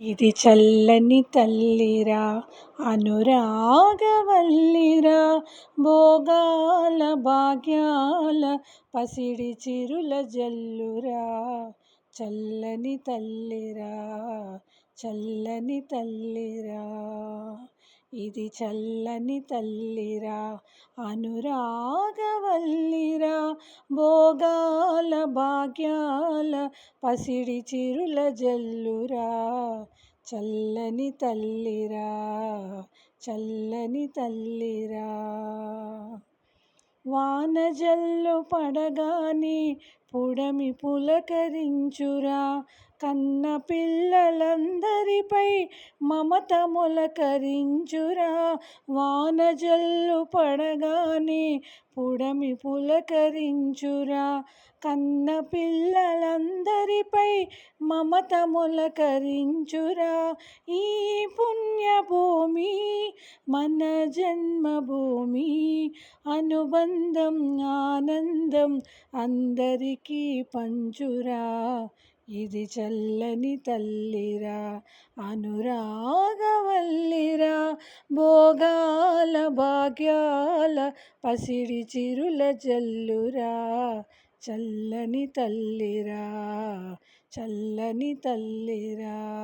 ఇది చల్లని తల్లిరా అనురాగవల్లిరా భోగాల భాగ్యాల పసిడి చిరుల జల్లురా చల్లని తల్లిరా. చల్లని తల్లిరా ఇది చల్లని తల్లిరా అనురాగవల్లిరా భోగాల భాగ్యాల పసిడి చిరుల జల్లురా. చల్లని తల్లిరా చల్లని తల్లిరా. వానజల్లు పడగాని పుడమి పులకరించురా కన్న పిల్లలందరిపై మమత మొలకరించురా వానజల్లు పడగానే పుడమి పులకరించురా. కన్న పిల్లలందరి మమత మొలకరించురా ఈ పుణ్యభూమి మన జన్మభూమి. అనుబంధం ఆనందం అందరికీ పంచురా. ఇది చల్లని తల్లిరా అనురాగవల్లిరా. భోగాల భాగ్యాల పసిడి చిరుల జల్లురా. చల్లని తల్లిరా చల్లని తల్లిరా.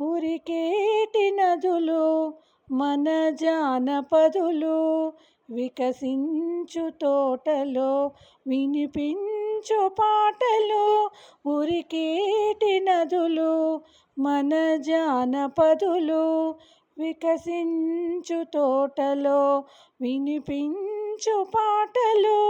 ఉరికేటి నదులు మన జానపదులు వికసించు తోటలో వినిపించు పాటలు. ఉరికేటి నదులు మన జానపదులు వికసించు తోటలో వినిపించు పాటలు.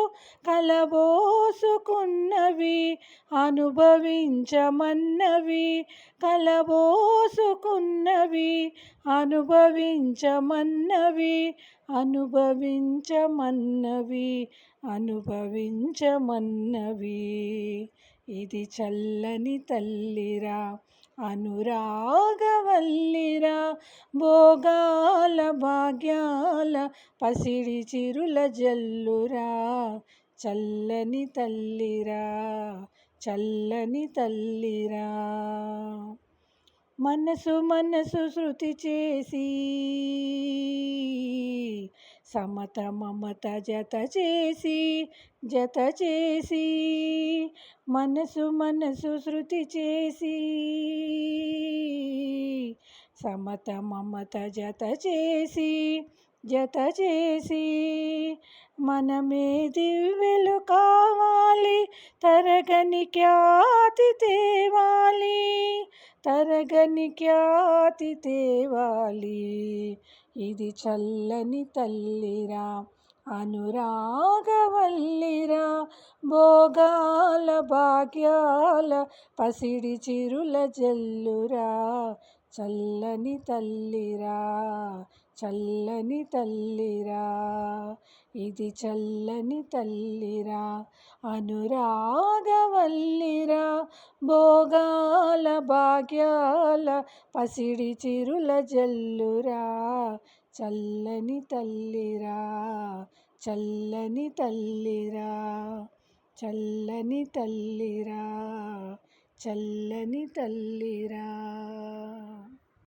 కలబోసుకున్నవి అనుభవించమన్నవి. కలబోసుకున్నవి అనుభవించమన్నవి అనుభవించమన్నవి అనుభవించమన్నవి. ఇది చల్లని తల్లిరా అనురాగవల్లిరా భోగాల భాగ్యాల పసిడి చిరుల జల్లురా. చల్లని తల్లిరా చల్లని తల్లిరా. మనసు మనసు శృతి చేసి సమత మమత జత చేసి జత చేసి మనసు మనసు శృతి చేసి సమత మమత జత చేసి జత చేసి మనమే దివ్యలు కావాలి. తరగని ఖ్యాతి తేవాలి. తరగని ఖ్యాతి తేవాలి. ఇది చల్లని తల్లిరా అనురాగవల్లిరా. భోగాల భాగ్యాల పసిడి చిరుల జల్లురా. చల్లని తల్లిరా చల్లని తల్లిరా ఇది చల్లని తల్లిరా అనురాగవల్లిరా భోగాల భాగ్యాల పసిడి చిరుల జల్లురా. చల్లని తల్లిరా చల్లని తల్లిరా చల్లని తల్లిరా చల్లని తల్లిరా.